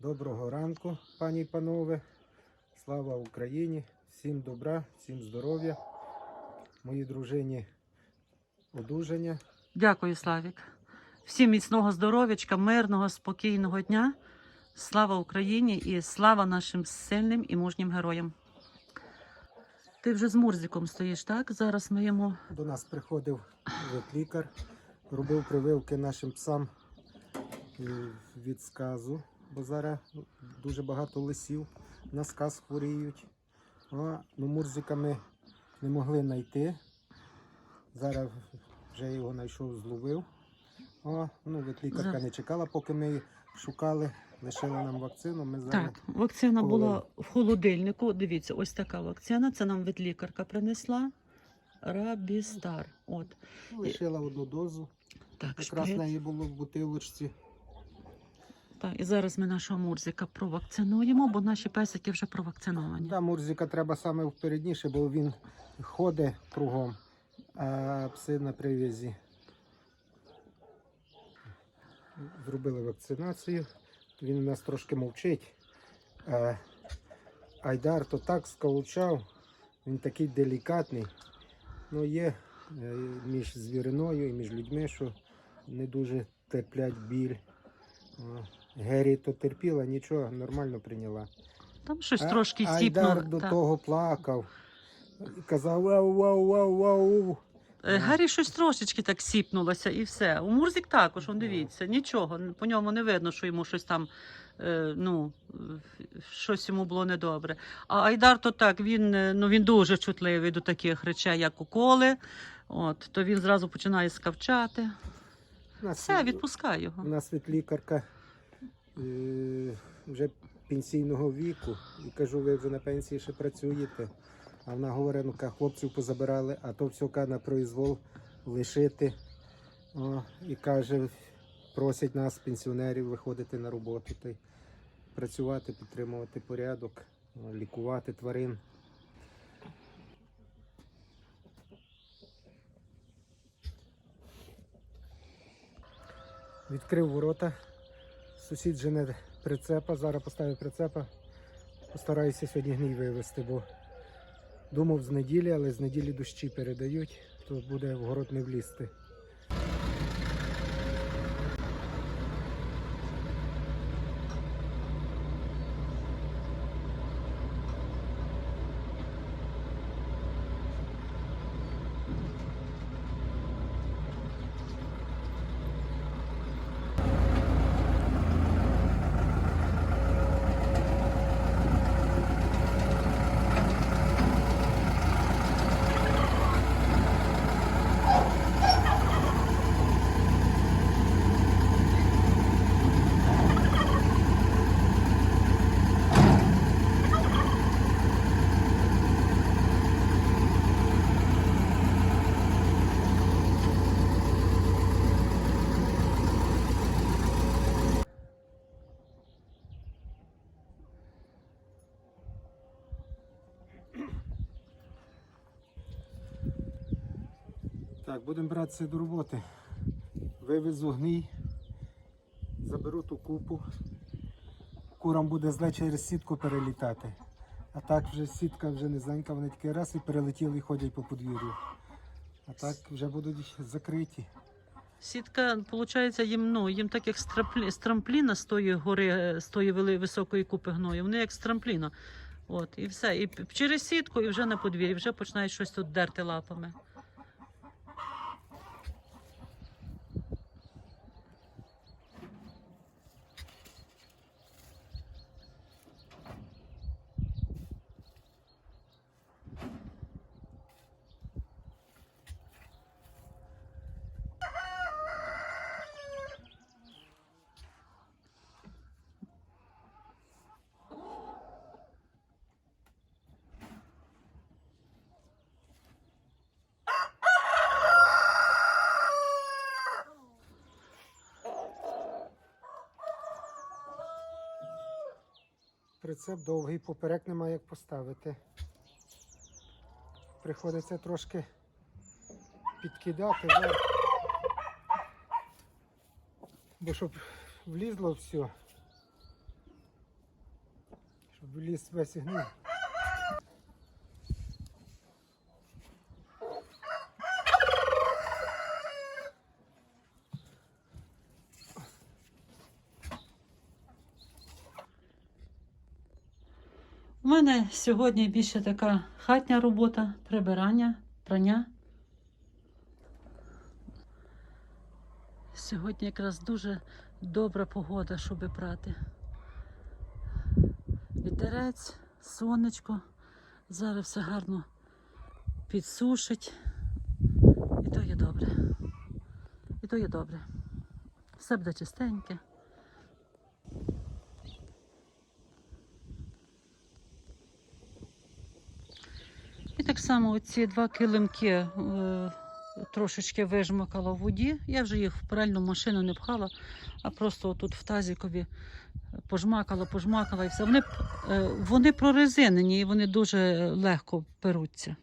Доброго ранку, пані і панове. Слава Україні! Всім добра, всім здоров'я. Моїй дружині одужання. Дякую, Славік. Всім міцного здоров'ячка, мирного, спокійного дня. Слава Україні і слава нашим сильним і мужнім героям. Ти вже з Мурзиком стоїш, так? Зараз ми йому До нас приходив ветлікар, робив прививки нашим псам е, від сказу, бо зараз дуже багато лисів на сказ хворіють. А, ну, Мурзика ми не могли знайти. Зараз вже його знайшов, зловив. О, ну, ветлікарка не чекала, поки ми її шукали, лишили нам вакцину. Ми зараз Так, вакцина була в холодильнику. Дивіться, ось така вакцина. Це нам ветлікарка принесла. Рабістар. От. лишила одну дозу. Так, Якраз шприц. неї було в бутилочці. Так, і зараз ми нашого Мурзика провакцинуємо, бо наші песики вже провакциновані. Да, Мурзика треба саме впередніше, бо він ходить кругом, а пси на прив'язі. Зробили вакцинацію. Він у нас трошки мовчить. Айдар то так скалучав, він такий делікатний. Ну, є е, між звіриною і між людьми, що не дуже терплять біль. Гері то терпіла, нічого, нормально прийняла. Там щось А- трошки Айдар до так. того плакав. Казав вау, вау, вау, вау. Е, Гаррі щось трошечки так сіпнулося і все. У Мурзик також, он дивіться, нічого. По ньому не видно, що йому щось там, е, ну, щось йому було недобре. А Айдар то так, він, е, ну, він дуже чутливий до таких речей, як уколи. От, то він зразу починає скавчати. Нас, Все, відпускай у нас від лікарка вже пенсійного віку. І кажу, ви вже на пенсії ще працюєте. А вона говорить, ну ка, хлопців позабирали, а то все на произвол лишити. О, і каже, просять нас, пенсіонерів, виходити на роботу та й працювати, підтримувати порядок, лікувати тварин. Відкрив ворота. Сусід жене прицепа, зараз поставив прицепа. Постараюся сьогодні гній вивезти, бо думав з неділі, але з неділі дощі передають, то буде в город не влізти. Так, будемо братися до роботи. Вивезу гній, заберу ту купу. Курам буде зле через сітку перелітати. А так вже сітка вже низенька, вони тільки раз і перелетіли і ходять по подвір'ю. А так вже будуть закриті. Сітка, виходить, їм, ну, їм так як з трампліна з тої гори, з тої високої купи гною. Вони як з трампліна. От, і все. І через сітку, і вже на подвір'ї, вже починають щось тут дерти лапами. Прицеп довгий, поперек немає як поставити. Приходиться трошки підкидати вверх. Бо щоб влізло все. щоб вліз весь гнив. У сьогодні більше така хатня робота, прибирання, прання. Сьогодні якраз дуже добра погода, щоб прати. Вітерець, сонечко. Зараз все гарно підсушить. І то є добре. І то є добре. Все буде чистеньке. Само оці два килимки е, трошечки вижмакала в воді. Я вже їх в пральну машину не пхала, а просто тут в тазікові пожмакала, пожмакала і все. Вони, е, вони прорезинені і вони дуже легко перуться.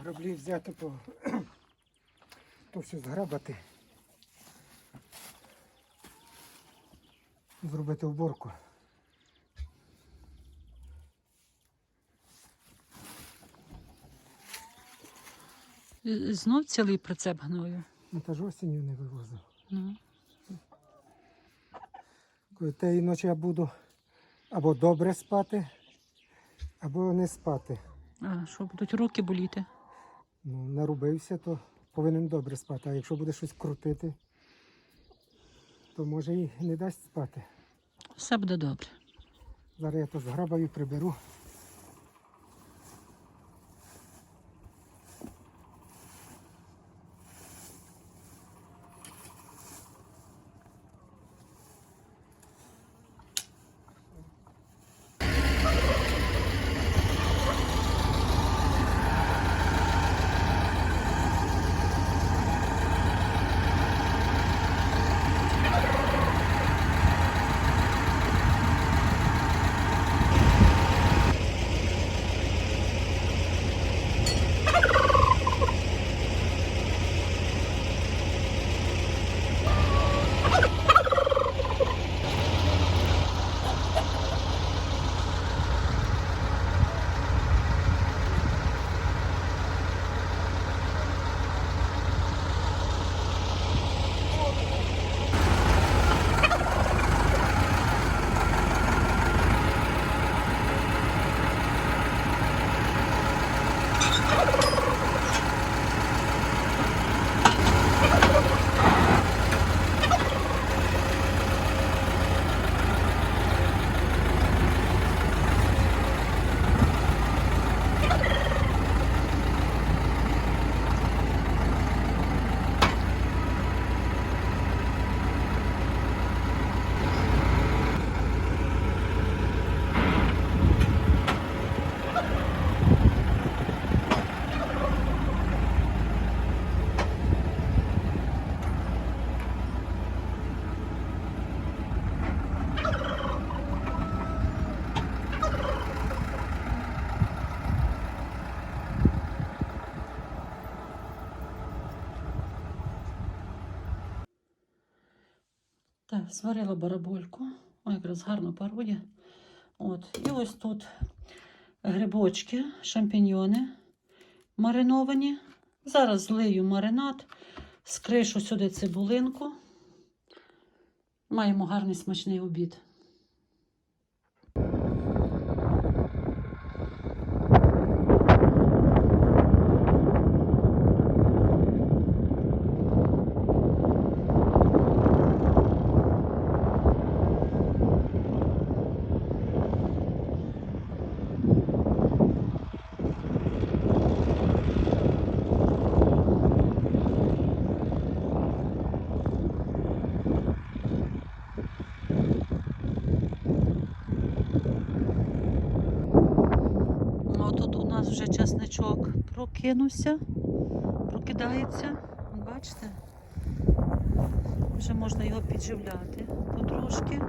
Граблі взяти, то, то все зграбати. Зробити уборку. Знов цілий прицеп гною. Ну, та ж осінню не вивозив. Ну. Коли тієї ночі я буду або добре спати, або не спати. А що будуть руки боліти? Ну, нарубився, то повинен добре спати. А якщо буде щось крутити, то може і не дасть спати. Все буде добре. Зараз я то зграбаю, приберу. Зварила барабольку. Ой, якраз гарно парує. От. І ось тут грибочки, шампіньйони мариновані. Зараз злию маринад, скришу сюди цибулинку. Маємо гарний смачний обід. Бурячок прокинувся, прокидається. Бачите? Вже можна його підживляти потрошки.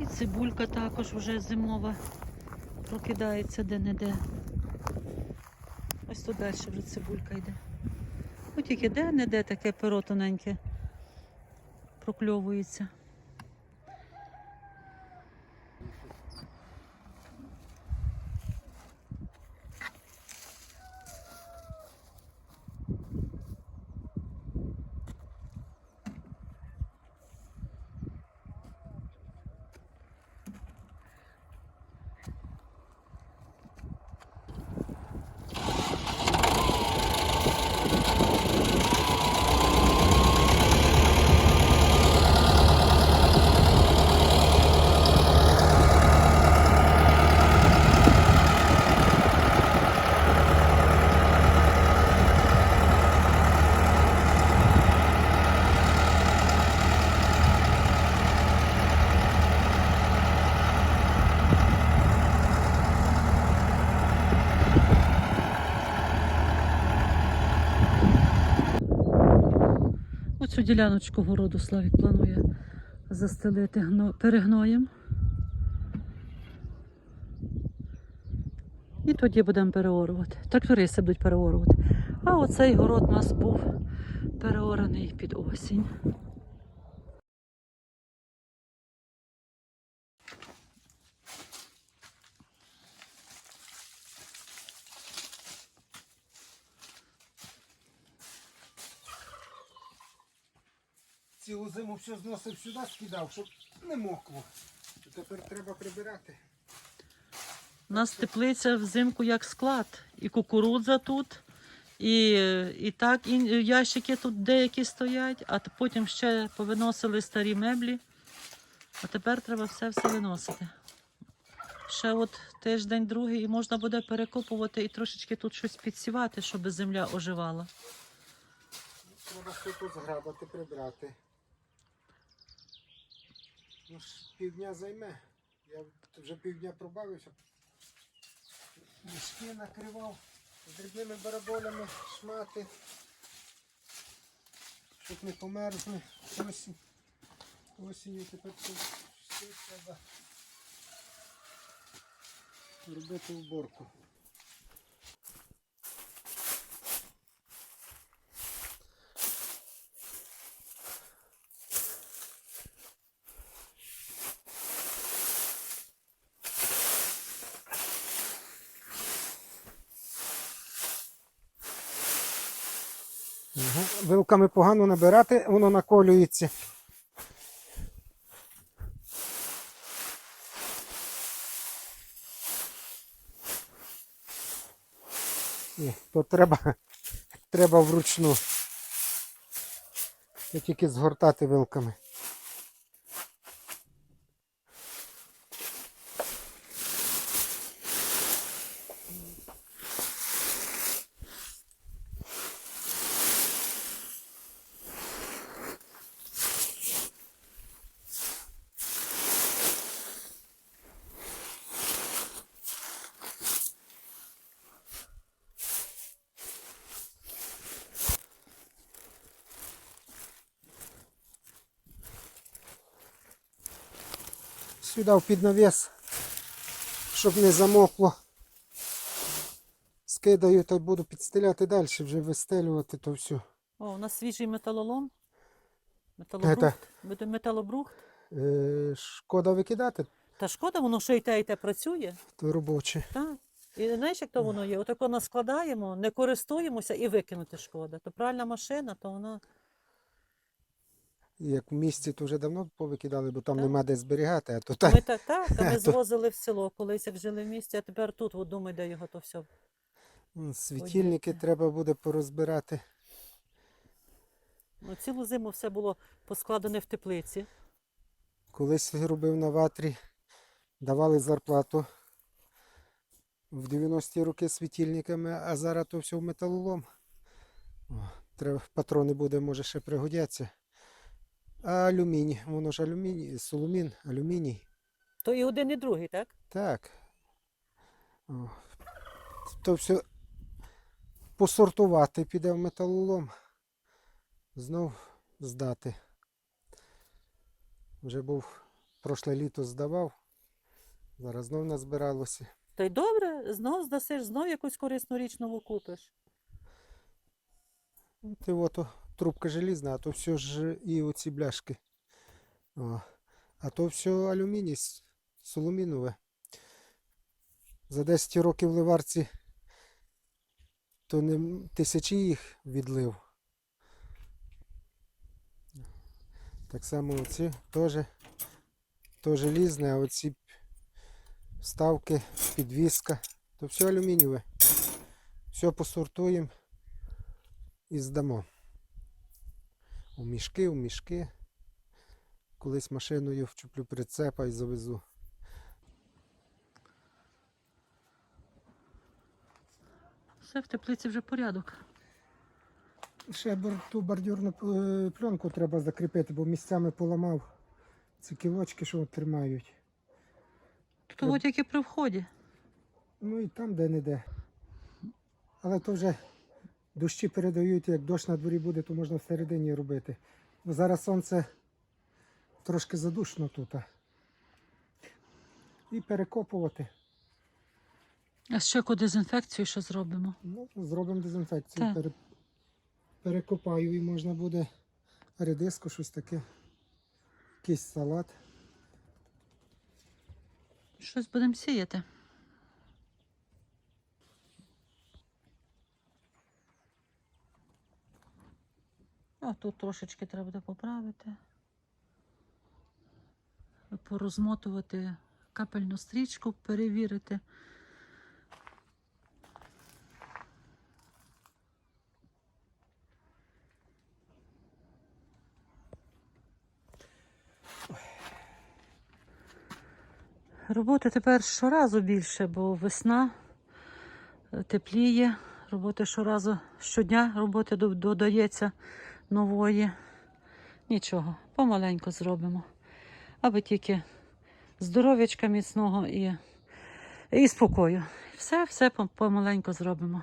І цибулька також вже зимова прокидається де-не-де. Ось тут далі вже цибулька йде. Ну тільки де-не-де таке перо тоненьке прокльовується. Оцю діляночку городу Славік планує застелити гно... перегноєм. І тоді будемо переорувати. Трактористи будуть переорувати. А оцей город у нас був переораний під осінь. Цілу зиму все зносив сюди, скидав, щоб не мокло. Тепер треба прибирати. У нас теплиця взимку як склад. І кукурудза тут, і, і так, і ящики тут деякі стоять, а потім ще повиносили старі меблі. А тепер треба все все виносити. Ще от тиждень, другий, і можна буде перекопувати і трошечки тут щось підсівати, щоб земля оживала. Треба все тут зграбати, прибрати. Ну півдня займе. Я вже півдня пробавився. Мішки накривав з дрібними бараболями, шмати. Щоб не померзли. Осінь. Осінню тепер все треба робити уборку. Вилками погано набирати, воно наколюється. Ні, то треба, треба вручну. Тільки згортати вилками. Сюди в під навіс, щоб не замокло. Скидаю та буду підстеляти далі, вже вистелювати то все. О, у нас свіжий металолом. Металобрухт. Буде металобрухт. Е, шкода викидати, Та шкода, воно ще й те, і те працює. то робоче. Так. І знаєш, як то воно є? Отако наскладаємо, не користуємося і викинути шкода. То пральна машина, то вона. Як в місті, то вже давно повикидали, бо там Так. нема де зберігати, а то Ми так. так, так, а ми звозили в село колись, як жили в місті, а тепер тут, от думай, де його то все. Світильники Подіти. треба буде порозбирати. Ну, цілу зиму все було поскладене в теплиці. Колись робив на ватрі, давали зарплату в 90-ті роки світильниками, а зараз то все в металолом. О, треба, патрони буде, може, ще пригодяться. Алюміній, воно ж алюміній, соломін, алюміній. То і один, і другий, так? Так. О, то все посортувати, піде в металолом. Знов здати. Вже був прошле літо здавав. Зараз знов назбиралося. Та й добре, знов здасиш, знов якусь корисну річ нову купиш. Ти ото трубка желізна, а то все ж і оці бляшки. О. А то все алюміній, соломінове. За 10 років ливарці то не тисячі їх відлив. Так само оці теж то желізне, а оці вставки, підвіска, то все алюмінієве. Все посортуємо і здамо. У мішки, у мішки. Колись машиною вчуплю прицепа і завезу. Все в теплиці вже порядок. Ще ту бордюрну е, пленку треба закріпити, бо місцями поламав ці кілочки, що тримають. Тут от тільки при вході. Ну і там де-не-де. Але то вже дощі передають, як дощ на дворі буде, то можна всередині робити. Бо зараз сонце трошки задушно тут. І перекопувати. А ще яку дезінфекцію ще зробимо. Ну, зробимо дезінфекцію. Пере... Перекопаю і можна буде редиску, щось таке. Якийсь салат. Щось будемо сіяти. А тут трошечки треба буде поправити. Порозмотувати капельну стрічку, перевірити. Роботи тепер щоразу більше, бо весна е, тепліє. Роботи щоразу щодня роботи додається нової. Нічого, помаленьку зробимо. Аби тільки здоров'ячка міцного і, і спокою. Все, все пом- помаленьку зробимо.